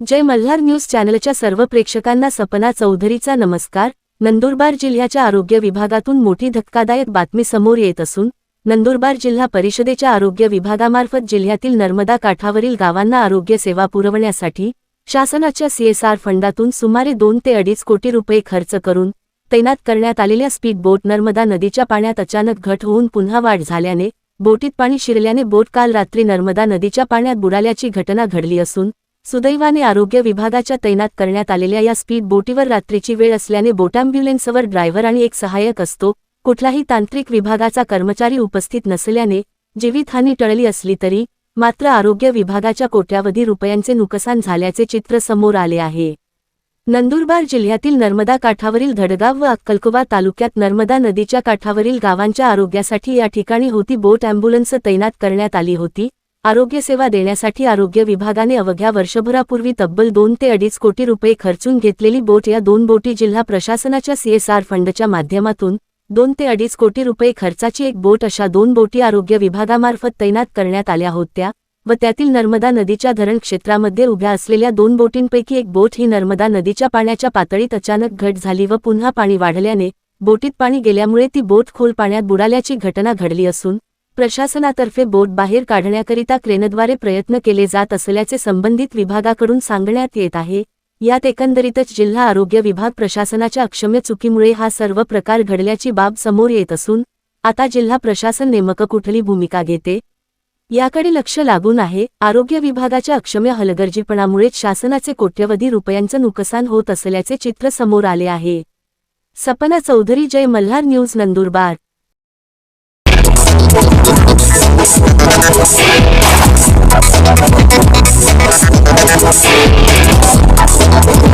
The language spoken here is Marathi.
जय मल्हार न्यूज चॅनलच्या सर्व प्रेक्षकांना सपना चौधरीचा नमस्कार. नंदुरबार जिल्ह्याच्या आरोग्य विभागातून मोठी धक्कादायक बातमी समोर येत असून नंदुरबार जिल्हा परिषदेच्या आरोग्य विभागामार्फत जिल्ह्यातील नर्मदा काठावरील गावांना आरोग्य सेवा पुरवण्यासाठी शासनाच्या सीएसआर फंडातून सुमारे दोन ते अडीच कोटी रुपये खर्च करून तैनात करण्यात आलेल्या स्पीड बोट नर्मदा नदीच्या पाण्यात अचानक घट होऊन पुन्हा वाढ झाल्याने बोटीत पाणी शिरल्याने बोट काल रात्री नर्मदा नदीच्या पाण्यात बुडाल्याची घटना घडली असून सुदैवाने आरोग्य विभागाच्या तैनात करण्यात आलेल्या या स्पीड बोटीवर रात्रीची वेळ असल्याने बोट ड्रायव्हर आणि एक सहाय्यक असतो. कुठलाही तांत्रिक विभागाचा कर्मचारी उपस्थित नसल्याने जीवितहानी टळली असली तरी मात्र आरोग्य विभागाच्या कोट्यावधी रुपयांचे नुकसान झाल्याचे चित्र समोर आले आहे. नंदुरबार जिल्ह्यातील नर्मदा काठावरील धडगाव व अक्कलकुवा तालुक्यात नर्मदा नदीच्या काठावरील गावांच्या आरोग्यासाठी या ठिकाणी होती बोट अँब्युलन्स तैनात करण्यात आली होती. आरोग्यसेवा देण्यासाठी आरोग्य विभागाने अवघ्या वर्षभरापूर्वी तब्बल दोन ते अडीच कोटी रुपये खर्चून घेतलेली बोट या दोन बोटी जिल्हा प्रशासनाच्या सीएसआर फंडच्या माध्यमातून दोन ते अडीच कोटी रुपये खर्चाची एक बोट अशा दोन बोटी आरोग्य विभागामार्फत तैनात करण्यात आल्या होत्या. व त्यातील नर्मदा नदीच्या धरण क्षेत्रामध्ये उभ्या असलेल्या दोन बोटींपैकी एक बोट ही नर्मदा नदीच्या पाण्याच्या पातळीत अचानक घट झाली व पुन्हा पाणी वाढल्याने बोटीत पाणी गेल्यामुळे ती बोट खोल पाण्यात बुडाल्याची घटना घडली असून प्रशासनातर्फे बोट बाहेर काढण्याकरिता क्रेनद्वारे प्रयत्न केले जात असल्याचे संबंधित विभागाकडून सांगण्यात येत आहे. यात एकंदरीतच जिल्हा आरोग्य विभाग प्रशासनाच्या अक्षम्य चुकीमुळे हा सर्व प्रकार घडल्याची बाब समोर येत असून आता जिल्हा प्रशासन नेमकं कुठली भूमिका घेते? याकडे लक्ष लागून आहे आरोग्य विभागाच्या अक्षम्य हलगर्जीपणामुळेच शासनाचे कोट्यवधी रुपयांचं नुकसान होत असल्याचे चित्र समोर आले आहे. सपना चौधरी जय मल्हार न्यूज नंदुरबार.